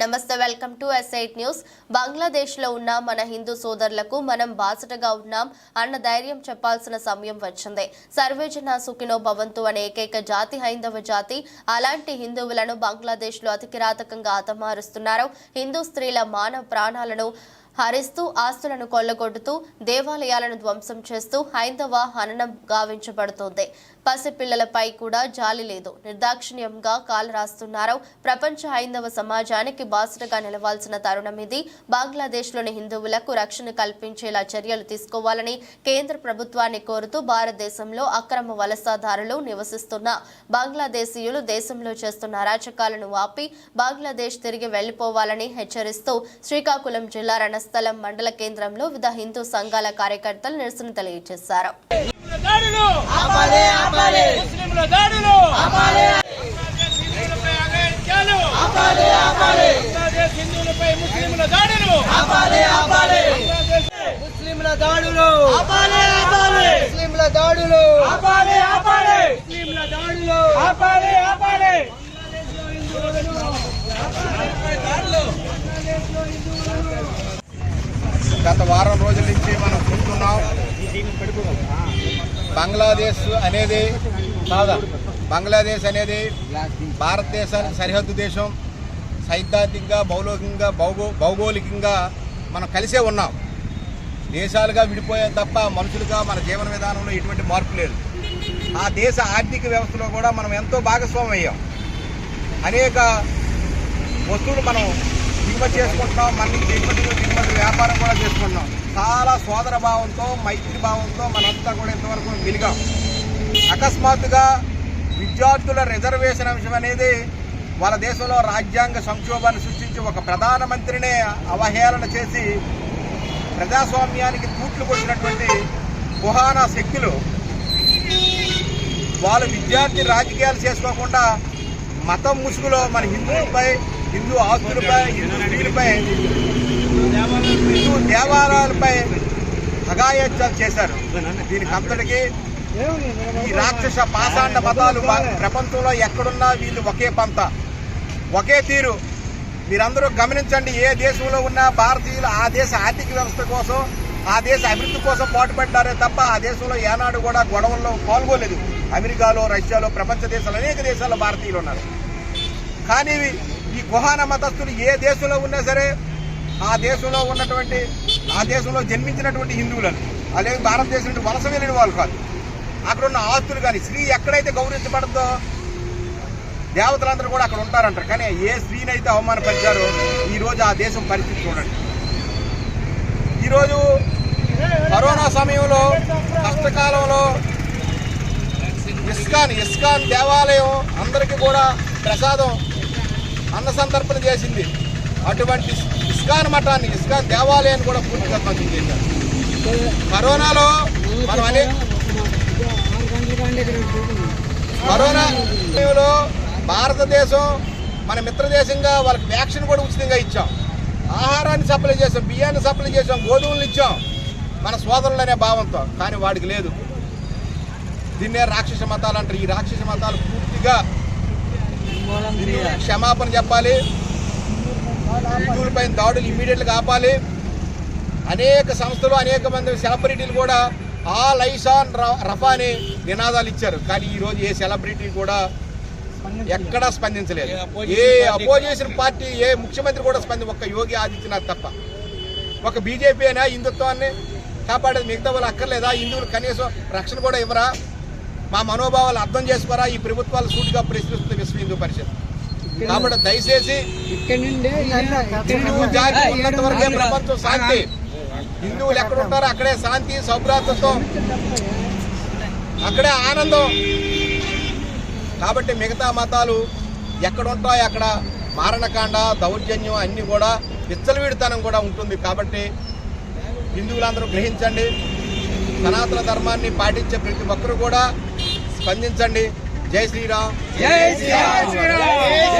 నమస్తే welcome to ఎస్ఐట్ news. బంగ్లాదేశ్లో ఉన్న మన హిందూ సోదరులకు మనం బాసటగా ఉన్నాం అన్న ధైర్యం చెప్పాల్సిన సమయం వచ్చింది. సర్వేజన సుఖినో భవంతు అనే ఏకైక జాతి హైందవ జాతి. అలాంటి హిందువులను బంగ్లాదేశ్లో అతి కిరాతకంగా హతమారుస్తున్నారు హిందూ స్త్రీల మానవ ప్రాణాలను హరిస్తూ ఆస్తులను కొల్లగొడుతూ దేవాలయాలను ధ్వంసం చేస్తూ హైందవ హననం గావించబడుతోంది. పసిపిల్లలపై కూడా జాలి లేదు. నిర్దాక్షిణ్యంగా కాలు రాస్తున్నారు. ప్రపంచ హైందవ సమాజానికి బాసటగా నిలవాల్సిన తరుణం ఇది. బంగ్లాదేశ్లోని హిందువులకు రక్షణ కల్పించేలా చర్యలు తీసుకోవాలని కేంద్ర ప్రభుత్వాన్ని కోరుతూ భారతదేశంలో అక్రమ వలసదారులు నివసిస్తున్న బంగ్లాదేశీయులు దేశంలో చేస్తున్న అరాచకాలను ఆపి బంగ్లాదేశ్ తిరిగి వెళ్ళిపోవాలని హెచ్చరిస్తూ శ్రీకాకుళం జిల్లా రణస్థలం మండల కేంద్రంలో వివిధ హిందూ సంఘాల కార్యకర్తలు నిరసన తెలియజేశారు. దాడులు హిందువులపై ముస్లింల దాడులు. ఆపాలి ఆపాలి. బంగ్లాదేశ్ ముస్లింల దాడులు. ఆపాలి ఆపాలి. ముస్లింల దాడులు. ఆపాలి ఆపాలి. ముస్లింల దాడులు. ఆపాలి ఆపాలి. గత వారం రోజుల నుంచి మనం చూస్తున్నాం. బంగ్లాదేశ్ అనేది బంగ్లాదేశ్ అనేది భారతదేశానికి సరిహద్దు దేశం. సైద్ధాంతికంగా భౌగోళికంగా భౌగో భౌగోళికంగా మనం కలిసే ఉన్నాం. దేశాలుగా విడిపోయాం తప్ప మనుషులుగా మన జీవన విధానంలో ఎటువంటి మార్పు లేదు. ఆ దేశ ఆర్థిక వ్యవస్థలో కూడా మనం ఎంతో భాగస్వామ్యం అయ్యాం. అనేక వస్తువులు మనం దిగుమతి చేసుకుంటున్నాం మన నుంచి దిగుమతి దిగుమతి వ్యాపారం కూడా చేసుకుంటున్నాం. చాలా సోదర భావంతో మైత్రి భావంతో మనంతా కూడా ఇంతవరకు వెలిగాం అకస్మాత్తుగా విద్యార్థుల రిజర్వేషన్ అంశం అనేది వాళ్ళ దేశంలో రాజ్యాంగ సంక్షోభాన్ని సృష్టించి ఒక ప్రధానమంత్రినే అవహేళన చేసి ప్రజాస్వామ్యానికి తూట్లు కొట్టినటువంటి కుహానా శక్తులు వాళ్ళు విద్యార్థి రాజకీయాలు చేసుకోకుండా మతం ముసుగులో మన హిందువులపై హిందూ ఆస్తులపై హిందూ స్త్రీలపై హిందూ దేవాలయాలపై అగాయత్యాలు చేశారు. దీనికి అంతటికీ ఈ రాక్షస పాషాండ మతాలు ప్రపంచంలో ఎక్కడున్నా వీళ్ళు ఒకే పంత. ఒకే తీరు. మీరందరూ గమనించండి ఏ దేశంలో ఉన్న భారతీయులు ఆ దేశ ఆర్థిక వ్యవస్థ కోసం ఆ దేశ అభివృద్ధి కోసం పాటుపడ్డారే తప్ప ఆ దేశంలో ఏనాడు కూడా గొడవల్లో పాల్గొలేదు అమెరికాలో రష్యాలో ప్రపంచ దేశాలు అనేక దేశాల్లో భారతీయులు ఉన్నారు. కానీ ఈ కుహాన మతస్థులు ఏ దేశంలో ఉన్నా సరే ఆ దేశంలో ఉన్నటువంటి ఆ దేశంలో జన్మించినటువంటి హిందువులను. అలాగే భారతదేశం నుండి వలస వెళ్ళిన వాళ్ళు కాదు. అక్కడ ఉన్న ఆస్తులు కానీ స్త్రీ ఎక్కడైతే గౌరవించబడద్దో దేవతలందరూ కూడా అక్కడ ఉంటారంటారు. కానీ ఏ స్త్రీని అయితే అవమానపరిచారో ఈరోజు ఆ దేశం పరిస్థితి చూడండి. ఈరోజు కరోనా సమయంలో కష్టకాలంలో ఇస్కాన్ ఇస్కాన్ దేవాలయం అందరికీ కూడా ప్రసాదం అన్న సంతర్పణ చేసింది. అటువంటి ఇస్కాన్ మఠాన్ని ఇస్కాన్ దేవాలయాన్ని కూడా పూర్తిగా ధ్వంసం కరోనాలో మనం అనేక కరోనా సమయంలో భారతదేశం మన మిత్రదేశంగా వాళ్ళకి వ్యాక్సిన్ కూడా ఉచితంగా ఇచ్చాం. ఆహారాన్ని సప్లై చేసాం బియ్యాన్ని సప్లై చేసాం గోధుమలు ఇచ్చాం. మన సోదరులు అనే భావంతో కానీ వాడికి లేదు. దీన్నే రాక్షస మతాలు అంటారు. ఈ రాక్షస మతాలు పూర్తిగా క్షమాపణ చెప్పాలి. హిందువులపై దాడులు ఇమీడియట్గా ఆపాలి. అనేక సంస్థలు అనేక మంది సెలబ్రిటీలు కూడా ఆ లైసాన్ రఫా అని నినాదాలు ఇచ్చారు. కానీ ఈ రోజు ఏ సెలబ్రిటీ కూడా ఎక్కడా స్పందించలేదు. ఏ అపోజిషన్ పార్టీ ఏ ముఖ్యమంత్రి కూడా స్పంది ఒక్క యోగి ఆదిత్యనాథ్ తప్ప. ఒక బీజేపీ అయినా హిందుత్వాన్ని కాపాడేది మిగతా వాళ్ళు అక్కర్లేదా? హిందువులు కనీసం రక్షణ కూడా ఇవ్వరా? మా మనోభావాలు అర్థం చేసుకోరా? ఈ ప్రభుత్వాలు సూటిగా ప్రశ్నిస్తుంది విశ్వ హిందూ పరిషత్. కాబట్టి దయచేసి ప్రపంచం శాంతి. హిందువులు ఎక్కడ ఉంటారో అక్కడే శాంతి సౌభ్రాతత్వం అక్కడే ఆనందం. కాబట్టి మిగతా మతాలు ఎక్కడ ఉంటాయో అక్కడ? మారణకాండ దౌర్జన్యం అన్నీ కూడా విచ్చలవిడితనం కూడా ఉంటుంది. కాబట్టి హిందువులందరూ గ్రహించండి. సనాతన ధర్మాన్ని పాటించే ప్రతి ఒక్కరు కూడా స్పందించండి. జై శ్రీరామ్. జై శ్రీరామ్.